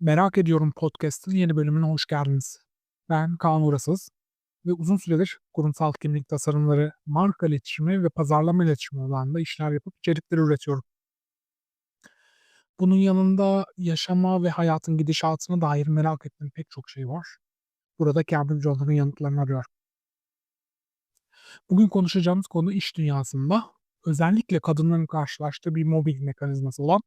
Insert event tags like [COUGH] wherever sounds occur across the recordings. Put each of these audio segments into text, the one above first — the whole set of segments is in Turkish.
Merak Ediyorum Podcast'ın yeni bölümüne hoş geldiniz. Ben Kaan Uğrasız ve uzun süredir kurumsal kimlik tasarımları, marka iletişimi ve pazarlama iletişimi alanında işler yapıp içerikler üretiyorum. Bunun yanında yaşama ve hayatın gidişatına dair merak ettiğim pek çok şey var. Burada yardımcı olanın yanıtlarını arıyorum. Bugün konuşacağımız konu iş dünyasında özellikle kadınların karşılaştığı bir mobbing mekanizması olan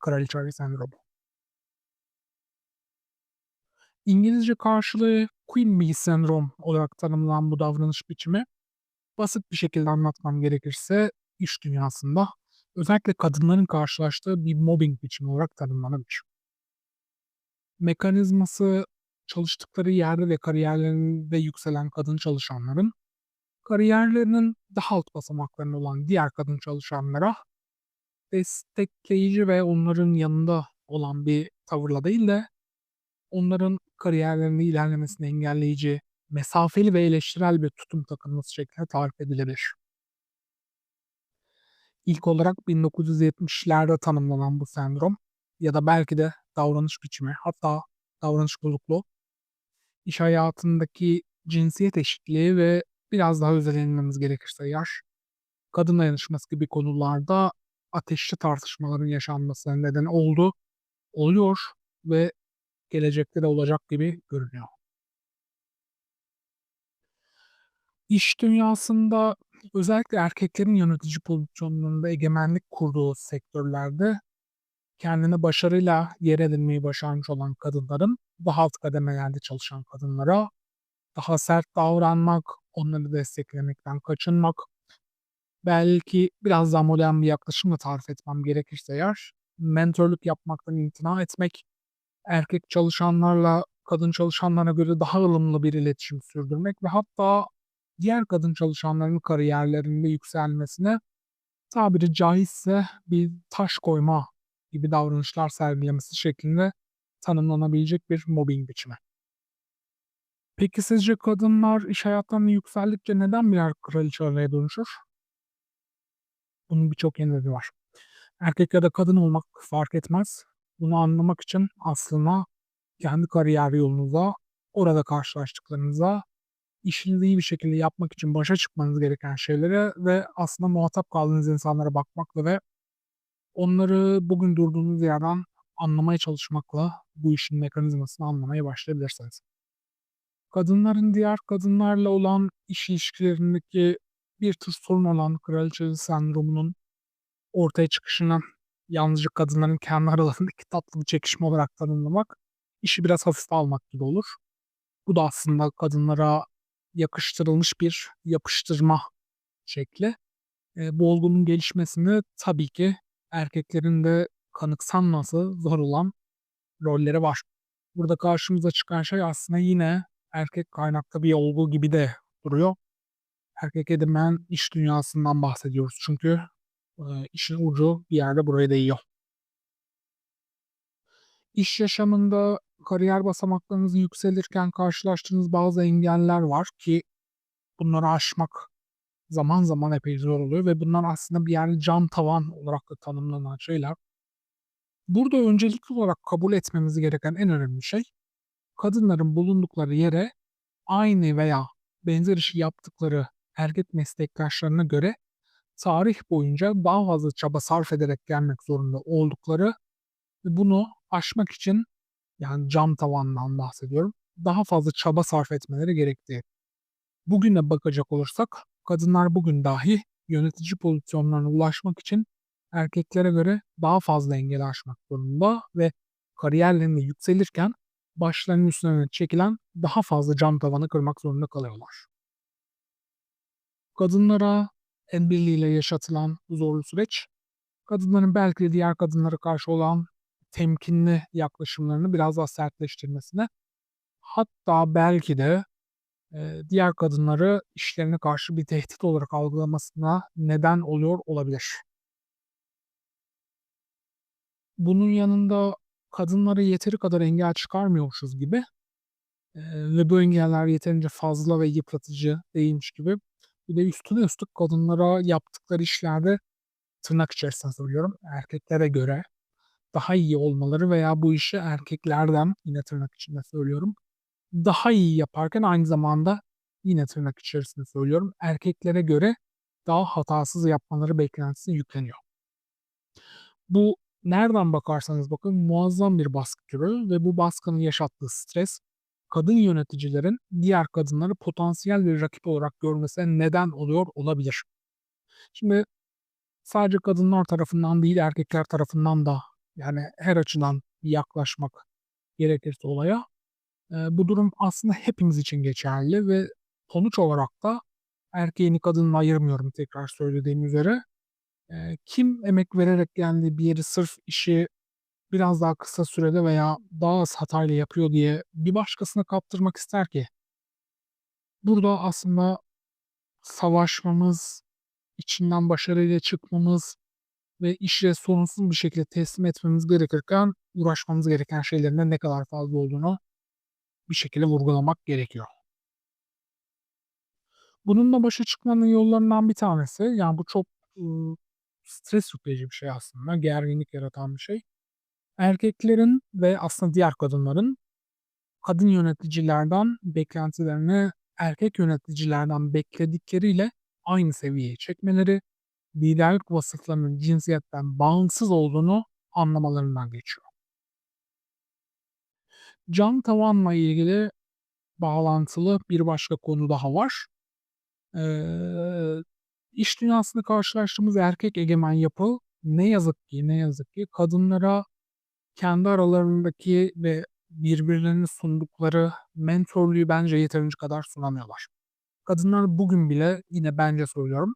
kraliçe sendromu. İngilizce karşılığı Queen Bee Sendrom olarak tanımlanan bu davranış biçimi, basit bir şekilde anlatmam gerekirse iş dünyasında özellikle kadınların karşılaştığı bir mobbing biçimi olarak tanımlanabilir. Mekanizması çalıştıkları yerde ve kariyerlerinde yükselen kadın çalışanların kariyerlerinin daha alt basamaklarında olan diğer kadın çalışanlara destekleyici ve onların yanında olan bir tavırla değil de onların kariyerlerinin ilerlemesini engelleyici, mesafeli ve eleştirel bir tutum takınması şeklinde tarif edilebilir. İlk olarak 1970'lerde tanımlanan bu sendrom ya da belki de davranış biçimi hatta davranış bozukluğu iş hayatındaki cinsiyet eşitliği ve biraz daha özelenmemiz gerekirse yaş, kadın dayanışması gibi konularda ateşli tartışmaların yaşanmasına neden oldu, oluyor ve gelecekte de olacak gibi görünüyor. İş dünyasında özellikle erkeklerin yönetici pozisyonlarında egemenlik kurduğu sektörlerde kendine başarıyla yer edinmeyi başarmış olan kadınların daha alt kademelerde çalışan kadınlara daha sert davranmak, onları desteklemekten kaçınmak, belki biraz daha modern bir yaklaşımla tarif etmem gerekirse eğer, mentorluk yapmaktan imtina etmek, erkek çalışanlarla kadın çalışanlara göre daha ılımlı bir iletişim sürdürmek ve hatta diğer kadın çalışanların kariyerlerinde yükselmesine tabiri caizse bir taş koyma gibi davranışlar sergilemesi şeklinde tanımlanabilecek bir mobbing biçimi. Peki sizce kadınlar iş hayatlarında yükseldikçe neden birer kraliçelere dönüşür? Bunun birçok nedeni var. Erkek ya da kadın olmak fark etmez. Bunu anlamak için aslında kendi kariyer yolunuza, orada karşılaştıklarınıza, işinizi iyi bir şekilde yapmak için başa çıkmanız gereken şeylere ve aslında muhatap kaldığınız insanlara bakmakla ve onları bugün durduğunuz yerden anlamaya çalışmakla bu işin mekanizmasını anlamaya başlayabilirsiniz. Kadınların diğer kadınlarla olan iş ilişkilerindeki bir tür sorun olan kraliçe sendromunun ortaya çıkışını yalnızca kadınların kendi aralarındaki tatlı bir çekişme olarak tanımlamak işi biraz hafife almak gibi olur. Bu da aslında kadınlara yakıştırılmış bir yapıştırma şekli. E, bu olgunun gelişmesini tabii ki erkeklerin de kanıksanması zor olan rolleri var. Burada karşımıza çıkan şey aslında yine erkek kaynaklı bir olgu gibi de duruyor. Erkek edinmen iş dünyasından bahsediyoruz çünkü işin ucu bir yerde buraya değiyor. İş yaşamında kariyer basamaklarınız yükselirken karşılaştığınız bazı engeller var ki bunları aşmak zaman zaman epey zor oluyor ve bunlar aslında bir yerde cam tavan olarak da tanımlanan şeyler. Burada öncelikli olarak kabul etmemiz gereken en önemli şey kadınların bulundukları yere aynı veya benzer işi yaptıkları erkek meslektaşlarına göre tarih boyunca daha fazla çaba sarf ederek gelmek zorunda oldukları ve bunu aşmak için yani cam tavandan bahsediyorum. Daha fazla çaba sarf etmeleri gerektiği. Bugüne bakacak olursak kadınlar bugün dahi yönetici pozisyonlarına ulaşmak için erkeklere göre daha fazla engel aşmak zorunda ve kariyerlerinde yükselirken başlarının üstüne çekilen daha fazla cam tavanı kırmak zorunda kalıyorlar. Kadınlara el birliğiyle yaşatılan zorlu süreç, kadınların belki de diğer kadınlara karşı olan temkinli yaklaşımlarını biraz daha sertleştirmesine, hatta belki de e, diğer kadınları işlerine karşı bir tehdit olarak algılamasına neden oluyor olabilir. Bunun yanında kadınlara yeteri kadar engel çıkarmıyormuşuz gibi e, ve bu engeller yeterince fazla ve yıpratıcı değilmiş gibi bir de üstüne üstlük kadınlara yaptıkları işlerde tırnak içerisinde söylüyorum erkeklere göre daha iyi olmaları veya bu işi erkeklerden, yine tırnak içinde söylüyorum, daha iyi yaparken aynı zamanda yine tırnak içerisinde söylüyorum, erkeklere göre daha hatasız yapmaları beklentisi yükleniyor. Bu nereden bakarsanız bakın muazzam bir baskı türü ve bu baskının yaşattığı stres kadın yöneticilerin diğer kadınları potansiyel bir rakip olarak görmesine neden oluyor olabilir. Şimdi sadece kadınlar tarafından değil erkekler tarafından da yani her açıdan yaklaşmak gerekirse olaya e, bu durum aslında hepimiz için geçerli ve sonuç olarak da erkeğini kadınla ayırmıyorum tekrar söylediğim üzere. E, kim emek vererek geldi bir yeri sırf işi biraz daha kısa sürede veya daha az hatayla yapıyor diye bir başkasına kaptırmak ister ki? Burada aslında savaşmamız, içinden başarıyla çıkmamız ve işe sorunsuz bir şekilde teslim etmemiz gerekirken uğraşmamız gereken şeylerin ne kadar fazla olduğunu bir şekilde vurgulamak gerekiyor. Bununla başa çıkmanın yollarından bir tanesi, yani bu çok ıı, stres yükleyici bir şey aslında, gerginlik yaratan bir şey. Erkeklerin ve aslında diğer kadınların kadın yöneticilerden beklentilerini erkek yöneticilerden bekledikleriyle aynı seviyeye çekmeleri, liderlik vasıflarının cinsiyetten bağımsız olduğunu anlamalarından geçiyor. Can tavanla ilgili bağlantılı bir başka konu daha var. Ee, iş dünyasında karşılaştığımız erkek egemen yapı ne yazık ki ne yazık ki kadınlara kendi aralarındaki ve birbirlerine sundukları mentorluğu bence yeterince kadar sunamıyorlar. Kadınlar bugün bile yine bence söylüyorum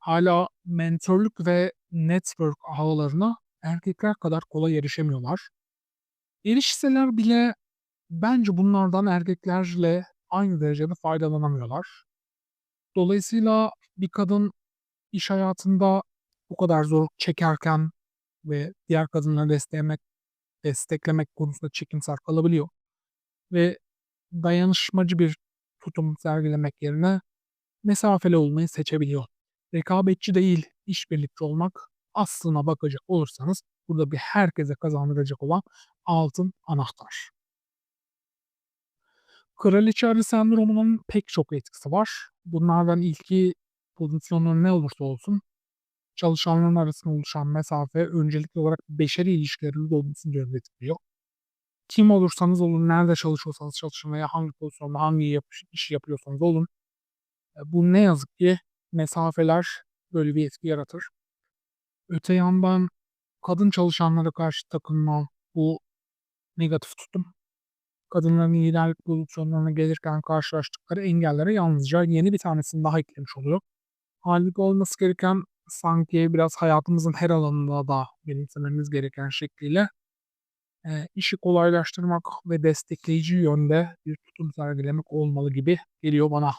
hala mentorluk ve network ağlarına erkekler kadar kolay erişemiyorlar. Erişseler bile bence bunlardan erkeklerle aynı derecede faydalanamıyorlar. Dolayısıyla bir kadın iş hayatında bu kadar zorluk çekerken ve diğer kadınları desteklemek, desteklemek konusunda çekimser kalabiliyor. Ve dayanışmacı bir tutum sergilemek yerine mesafeli olmayı seçebiliyor. Rekabetçi değil, işbirlikçi olmak aslına bakacak olursanız burada bir herkese kazandıracak olan altın anahtar. Kraliçe arı sendromunun pek çok etkisi var. Bunlardan ilki pozisyonun ne olursa olsun çalışanların arasında oluşan mesafe öncelikli olarak beşeri ilişkilerin olmasını yönde etkiliyor. Kim olursanız olun, nerede çalışıyorsanız çalışın veya hangi pozisyonda hangi yap iş yapıyorsanız olun. E, bu ne yazık ki mesafeler böyle bir etki yaratır. Öte yandan kadın çalışanlara karşı takınma bu negatif tutum kadınların liderlik pozisyonlarına gelirken karşılaştıkları engellere yalnızca yeni bir tanesini daha eklemiş oluyor. Halbuki olması gereken sanki biraz hayatımızın her alanında da benimsememiz gereken şekliyle e, işi kolaylaştırmak ve destekleyici yönde bir tutum sergilemek olmalı gibi geliyor bana.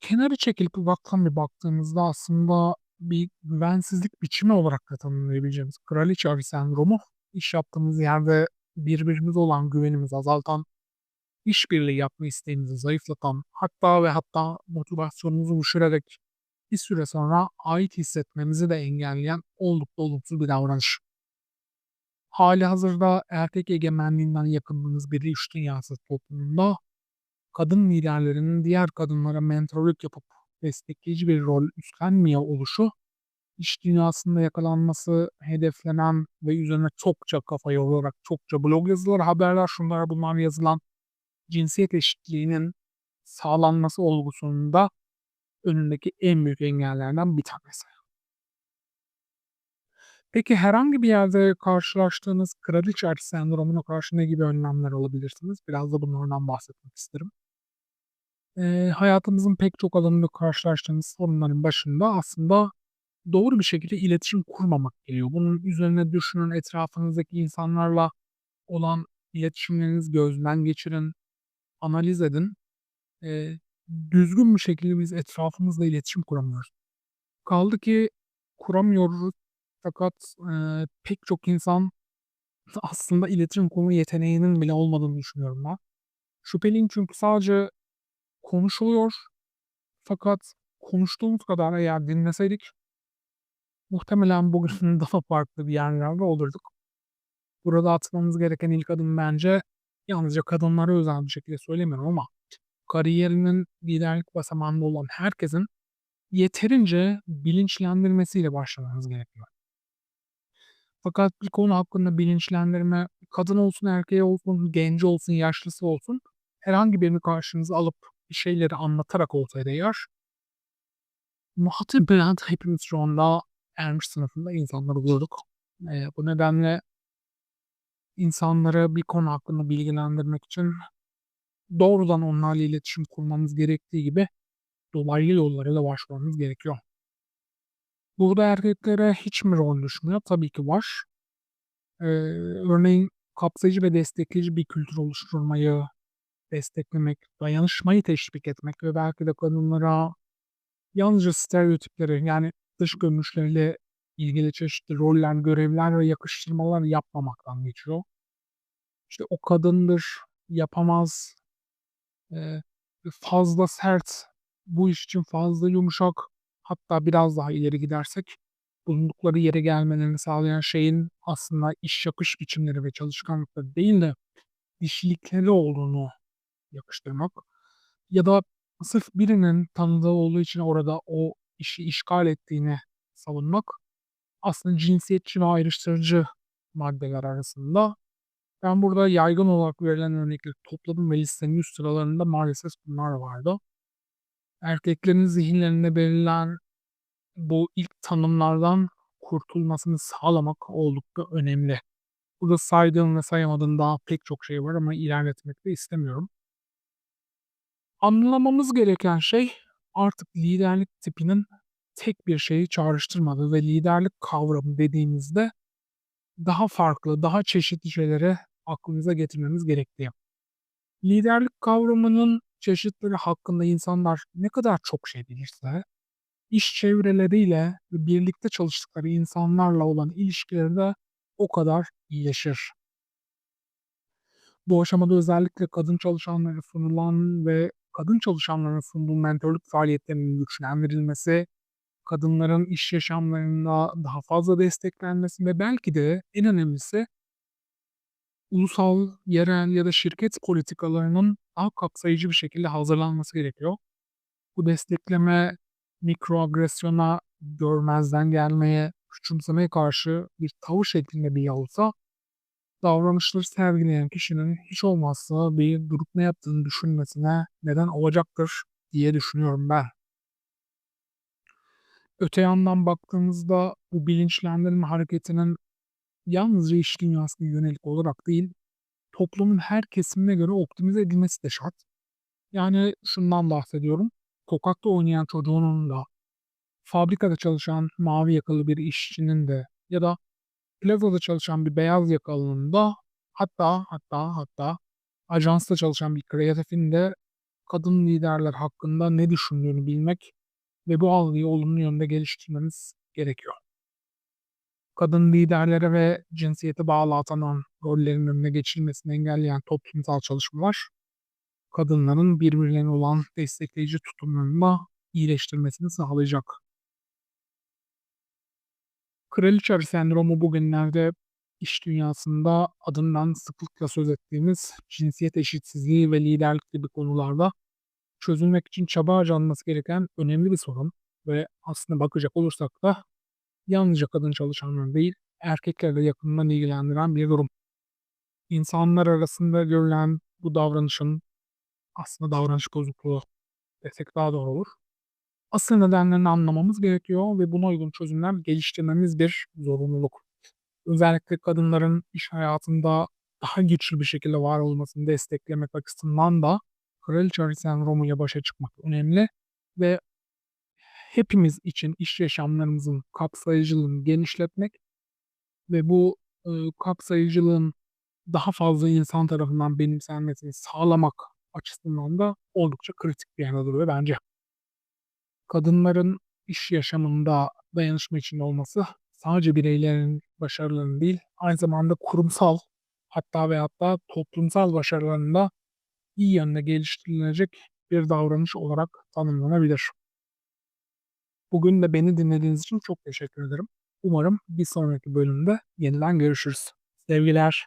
Kenarı çekilip uzaktan bir baktığımızda aslında bir güvensizlik biçimi olarak da tanımlayabileceğimiz kraliçe arı sendromu iş yaptığımız yerde birbirimize olan güvenimizi azaltan, işbirliği yapma isteğimizi zayıflatan, hatta ve hatta motivasyonumuzu düşürerek bir süre sonra ait hissetmemizi de engelleyen oldukça olumsuz bir davranış. Hali hazırda erkek egemenliğinden yakındığımız bir iş dünyası toplumunda kadın liderlerinin diğer kadınlara mentorluk yapıp destekleyici bir rol üstlenmiyor oluşu, iş dünyasında yakalanması hedeflenen ve üzerine çokça kafa yorarak çokça blog yazıları, haberler, şunlar bunlar yazılan cinsiyet eşitliğinin sağlanması olgusunda önündeki en büyük engellerden bir tanesi. Peki herhangi bir yerde karşılaştığınız kraliçe arı sendromuna karşı ne gibi önlemler alabilirsiniz? Biraz da bunlardan bahsetmek isterim. Eee, hayatımızın pek çok alanında karşılaştığımız sorunların başında aslında doğru bir şekilde iletişim kurmamak geliyor. Bunun üzerine düşünün, etrafınızdaki insanlarla olan iletişimlerinizi gözden geçirin, analiz edin. Eee, düzgün bir şekilde biz etrafımızla iletişim kuramıyoruz. Kaldı ki kuramıyoruz fakat, eee, pek çok insan [LAUGHS] aslında iletişim kurma yeteneğinin bile olmadığını düşünüyorum ben. Şüpheliyim çünkü sadece konuşuluyor fakat konuştuğumuz kadar eğer dinleseydik muhtemelen bugün [LAUGHS] daha farklı bir yerlerde olurduk. Burada atmamız gereken ilk adım bence yalnızca kadınlara özel bir şekilde söylemiyorum ama kariyerinin liderlik basamağında olan herkesin yeterince bilinçlendirmesiyle başlamamız gerekiyor. Fakat bir konu hakkında bilinçlendirme kadın olsun, erkeği olsun, genci olsun, yaşlısı olsun herhangi birini karşınıza alıp bir şeyleri anlatarak olsaydı eğer muhtemelen hepimiz şu anda ermiş sınıfında insanlar olurduk. Eee, bu nedenle insanları bir konu hakkında bilgilendirmek için doğrudan onlarla iletişim kurmamız gerektiği gibi dolaylı yollarıyla başvurmamız gerekiyor. Burada erkeklere hiç mi rol düşmüyor? Tabii ki var. Eee, örneğin kapsayıcı ve destekleyici bir kültür oluşturmayı desteklemek, dayanışmayı teşvik etmek ve belki de kadınlara yalnızca stereotipleri yani dış görünüşleriyle ilgili çeşitli roller, görevler ve yakıştırmalar yapmamaktan geçiyor. İşte o kadındır, yapamaz, fazla sert, bu iş için fazla yumuşak, hatta biraz daha ileri gidersek bulundukları yere gelmelerini sağlayan şeyin aslında iş yapış biçimleri ve çalışkanlıkları değil de dişilikleri olduğunu yakıştırmak ya da sırf birinin tanıdığı olduğu için orada o işi işgal ettiğini savunmak aslında cinsiyetçi ve ayrıştırıcı maddeler arasında. Ben burada yaygın olarak verilen örnekleri topladım ve listenin üst sıralarında maalesef bunlar vardı. Erkeklerin zihinlerinde belirlenen bu ilk tanımlardan kurtulmasını sağlamak oldukça önemli. Burada saydığım ve sayamadığım daha pek çok şey var ama ilerletmek de istemiyorum. Anlamamız gereken şey artık liderlik tipinin tek bir şeyi çağrıştırmadığı ve liderlik kavramı dediğimizde daha farklı, daha çeşitli şeyleri aklımıza getirmemiz gerektiği. Liderlik kavramının çeşitleri hakkında insanlar ne kadar çok şey bilirse, iş çevreleriyle ve birlikte çalıştıkları insanlarla olan ilişkileri de o kadar iyileşir. Bu aşamada özellikle kadın çalışanlara sunulan ve kadın çalışanlara sunduğu mentörlük faaliyetlerinin güçlendirilmesi, kadınların iş yaşamlarında daha fazla desteklenmesi ve belki de en önemlisi ulusal, yerel ya da şirket politikalarının daha kapsayıcı bir şekilde hazırlanması gerekiyor. Bu destekleme mikroagresyona, görmezden gelmeye, küçümsemeye karşı bir tavır şeklinde bir olsa davranışları sergileyen kişinin hiç olmazsa bir durup ne yaptığını düşünmesine neden olacaktır diye düşünüyorum ben. Öte yandan baktığımızda bu bilinçlendirme hareketinin yalnızca iş dünyasına yönelik olarak değil, toplumun her kesimine göre optimize edilmesi de şart. Yani şundan bahsediyorum. Sokakta oynayan çocuğunun da, fabrikada çalışan mavi yakalı bir işçinin de ya da plazada çalışan bir beyaz yakalının da hatta hatta hatta ajansta çalışan bir kreatifin de kadın liderler hakkında ne düşündüğünü bilmek ve bu algıyı olumlu yönde geliştirmemiz gerekiyor. Kadın liderlere ve cinsiyete bağlı atanan rollerin önüne geçilmesini engelleyen toplumsal çalışmalar, kadınların birbirlerine olan destekleyici tutumlarını iyileştirmesini sağlayacak. Kraliçe sendromu bugünlerde iş dünyasında adından sıklıkla söz ettiğimiz cinsiyet eşitsizliği ve liderlik gibi konularda çözülmek için çaba harcanması gereken önemli bir sorun ve aslında bakacak olursak da yalnızca kadın çalışanları değil, erkeklerle yakından ilgilendiren bir durum. İnsanlar arasında görülen bu davranışın aslında davranış bozukluğu desek daha doğru olur. Asıl nedenlerini anlamamız gerekiyor ve buna uygun çözümler geliştirmemiz bir zorunluluk. Özellikle kadınların iş hayatında daha güçlü bir şekilde var olmasını desteklemek açısından da kraliçe sendromuyla başa çıkmak önemli ve hepimiz için iş yaşamlarımızın kapsayıcılığını genişletmek ve bu e, kapsayıcılığın daha fazla insan tarafından benimsenmesini sağlamak açısından da oldukça kritik bir yerde duruyor bence. Kadınların iş yaşamında dayanışma içinde olması sadece bireylerin başarılarının değil, aynı zamanda kurumsal hatta ve hatta toplumsal başarılarının da iyi yönde geliştirilecek bir davranış olarak tanımlanabilir. Bugün de beni dinlediğiniz için çok teşekkür ederim. Umarım bir sonraki bölümde yeniden görüşürüz. Sevgiler.